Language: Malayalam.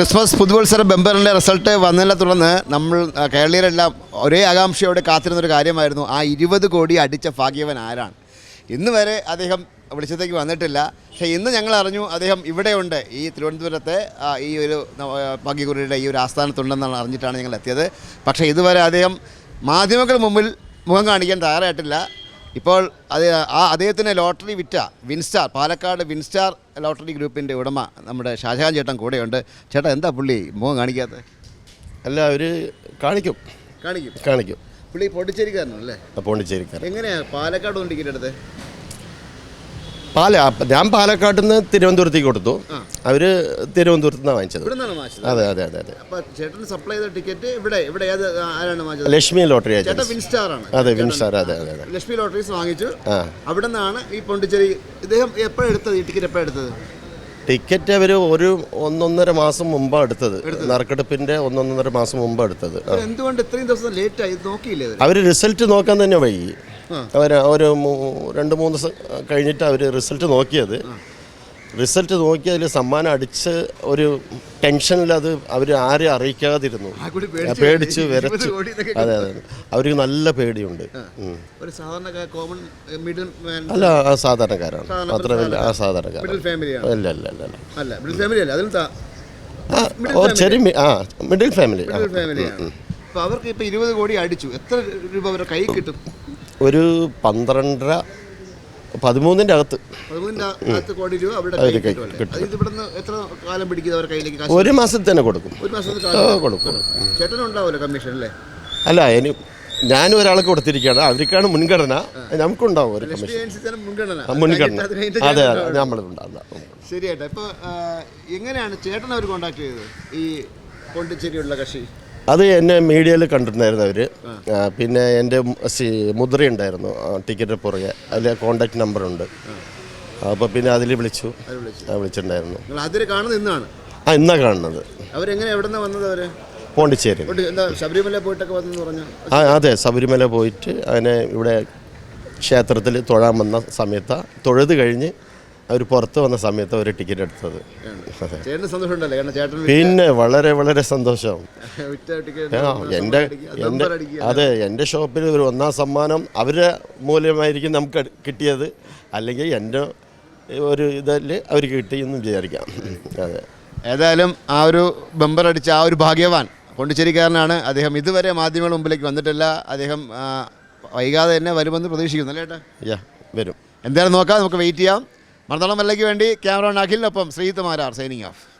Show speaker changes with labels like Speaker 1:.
Speaker 1: ക്രിസ്മസ് പുതുവത്സര ബെമ്പറിന്റെ റിസൾട്ട് വന്നതിനെ തുടർന്ന് നമ്മൾ കേരളീയരെല്ലാം ഒരേ ആകാംക്ഷയോടെ കാത്തിരുന്നൊരു കാര്യമായിരുന്നു. ആ ഇരുപത് കോടി അടിച്ച ഭാഗ്യവൻ ആരാണ്? ഇന്ന് വരെ അദ്ദേഹം വെളിച്ചത്തേക്ക് വന്നിട്ടില്ല. പക്ഷേ ഇന്ന് ഞങ്ങൾ അറിഞ്ഞു അദ്ദേഹം ഇവിടെയുണ്ട്. ഈ തിരുവനന്തപുരത്തെ ഈ ഒരു ഭാഗ്യകുറിയുടെ ഈ ഒരു ആസ്ഥാനത്തുണ്ടെന്നാണ് അറിഞ്ഞിട്ടാണ് ഞങ്ങൾ എത്തിയത്. പക്ഷേ ഇതുവരെ അദ്ദേഹം മാധ്യമങ്ങൾ മുമ്പിൽ മുഖം കാണിക്കാൻ തയ്യാറായിട്ടില്ല. ഇപ്പോൾ അത് ആ അദ്ദേഹത്തിന് ലോട്ടറി വിറ്റ വിൻസ്റ്റാർ പാലക്കാട് വിൻസ്റ്റാർ ലോട്ടറി ഗ്രൂപ്പിന്റെ ഉടമ നമ്മുടെ ഷാജഹാൻ ചേട്ടൻ കൂടെയുണ്ട്. ചേട്ടാ എന്താ പുള്ളി മുഖം കാണിക്കാത്ത?
Speaker 2: അല്ല അവർ കാണിക്കും.
Speaker 1: കാണിക്കും?
Speaker 2: കാണിക്കും.
Speaker 1: പുള്ളി പോണ്ടിച്ചേരിക്കാരനല്ലേ
Speaker 2: പോണ്ടിച്ചേരിക്കാരൻ.
Speaker 1: എങ്ങനെയാണ് പാലക്കാട് കൊണ്ട് ടിക്കറ്റ്
Speaker 2: പാല ഞാൻ പാലക്കാട്ടിൽ നിന്ന് തിരുവനന്തപുരത്തേക്ക് കൊടുത്തു. അവർ തിരുവനന്തപുരത്ത് നിന്നാണ് വാങ്ങിച്ചത്? അതെ അതെ അതെ അതെ.
Speaker 1: സപ്ലൈ ചെയ്ത ടിക്കറ്റ് ഇവിടെ ഇവിടെ ആരാണ്
Speaker 2: ലക്ഷ്മി ലോട്ടറി അതെ വിൻസ്റ്റാർ അതെ അതെ അതെ.
Speaker 1: ലക്ഷ്മി ലോട്ടറീസ് വാങ്ങിച്ചു. അവിടെ നിന്നാണ് ഈ പോണ്ടിച്ചേരി ഇദ്ദേഹം എപ്പോഴാണ് എടുത്തത്? ഈ ടിക്കറ്റ് എപ്പോഴാണ് എടുത്തത്?
Speaker 2: ടിക്കറ്റ് അവർ ഒരു ഒന്നൊന്നര മാസം മുമ്പാണ് എടുത്തത്. നറുക്കെടുപ്പിന്റെ ഒന്നൊന്നര മാസം മുമ്പാണ് എടുത്തത്.
Speaker 1: എന്തുകൊണ്ട് ഇത്രയും ദിവസം ലേറ്റ് ആയി? നോക്കിയില്ലേ അവർ
Speaker 2: അവർ റിസൾട്ട് നോക്കാൻ തന്നെ വൈകി. അവർ ഒരു രണ്ട് മൂന്ന് ദിവസം കഴിഞ്ഞിട്ട് അവർ റിസൾട്ട് നോക്കിയത്. റിസൾട്ട് നോക്കി അതിൽ സമ്മാനം അടിച്ച് ഒരു ടെൻഷനിൽ അത് അവർ ആരെ അറിയിക്കാതിരുന്നു.
Speaker 1: പേടിച്ച്
Speaker 2: വരച്ച്. അതെ അതെ അവർക്ക് നല്ല പേടിയുണ്ട്. അല്ല ആ സാധാരണക്കാരാണ്. മാത്രമല്ല ആ സാധാരണക്കാരാണ്. അല്ല അല്ല അല്ല അല്ല ആ ഒരു ചെറിയ ആ മിഡിൽ ഫാമിലി
Speaker 1: അവർക്ക് ഇപ്പൊ ഇരുപത് കോടി അടിച്ചു. എത്ര രൂപ അവരുടെ കൈ കിട്ടും?
Speaker 2: ഒരു പന്ത്രണ്ടര
Speaker 1: പതിമൂന്നിന്റെ അകത്ത്.
Speaker 2: ഒരു മാസത്തിൽ തന്നെ കൊടുക്കും. കൊടുക്കും.
Speaker 1: അല്ലേ?
Speaker 2: ഇനി ഞാനും ഒരാൾക്ക് കൊടുത്തിരിക്കുകയാണ്. അവർക്കാണ് മുൻഗണന. നമുക്കുണ്ടാവും ഒരു കമ്മീഷൻ.
Speaker 1: മുൻഗണന. അത്
Speaker 2: നമ്മളുണ്ടാകും
Speaker 1: ശരിയായിട്ട്. ഇപ്പൊ ആ, എങ്ങനെയാണ് ചേട്ടൻ അവർ കോണ്ടാക്ട് ചെയ്തത്? ഈ പോണ്ടിച്ചേരിയുള്ള കക്ഷി?
Speaker 2: അത് എന്നെ മീഡിയയിൽ കണ്ടിട്ടുണ്ടായിരുന്നു അവർ പിന്നെ എന്റെ മുദ്ര ഉണ്ടായിരുന്നു ടിക്കറ്റ് പുറകെ. അതിൽ കോണ്ടാക്ട് നമ്പറുണ്ട് അപ്പോൾ പിന്നെ അതിൽ വിളിച്ചു. വിളിച്ചിട്ടുണ്ടായിരുന്നു.
Speaker 1: നിങ്ങൾ അതിൽ കാണുന്നത് ഇന്നാണ്?
Speaker 2: ആ ഇന്നാ കാണുന്നത്.
Speaker 1: അവരെങ്ങനെ എവിടെ നിന്നാണ് വന്നത്
Speaker 2: പോണ്ടിച്ചേരി.
Speaker 1: കൊണ്ട് എന്താ ശബരിമല പോയിട്ടൊക്കെ വന്നെന്ന് പറഞ്ഞു?
Speaker 2: ആ അതെ ശബരിമല പോയിട്ട് അതിനെ ഇവിടെ ക്ഷേത്രത്തിൽ തൊഴാൻ വന്ന സമയത്താണ് തൊഴുത് കഴിഞ്ഞ് അവർ പുറത്ത് വന്ന സമയത്ത് അവർ ടിക്കറ്റ് എടുത്തത്. പിന്നെ വളരെ വളരെ സന്തോഷം.
Speaker 1: എന്റെ എന്റെ
Speaker 2: അതെ എന്റെ ഷോപ്പിൽ ഒരു ഒന്നാം സമ്മാനം അവരുടെ മൂല്യമായിരിക്കും നമുക്ക് കിട്ടിയത്. അല്ലെങ്കിൽ എന്റെ ഒരു ഇതിൽ അവർക്ക് കിട്ടിയെന്നും വിചാരിക്കാം. അതെ.
Speaker 1: ഏതായാലും ആ ഒരു ബമ്പർ അടിച്ച ആ ഒരു ഭാഗ്യവാൻ പോണ്ടിച്ചേരിക്കാരനാണ്. അദ്ദേഹം ഇതുവരെ മാധ്യമങ്ങളുടെ മുമ്പിലേക്ക് വന്നിട്ടില്ല. അദ്ദേഹം വൈകാതെ തന്നെ വരുമെന്ന് പ്രതീക്ഷിക്കുന്നു അല്ലേ ഏട്ടാ?
Speaker 2: വരും.
Speaker 1: എന്തായാലും നോക്കാം നമുക്ക് വെയിറ്റ് ചെയ്യാം. മർദ്ദളം വേണ്ടി ക്യാമറ അഖിലിനൊപ്പം ശ്രീജിത്ത് മാരാർ സൈനിങ് ഓഫ്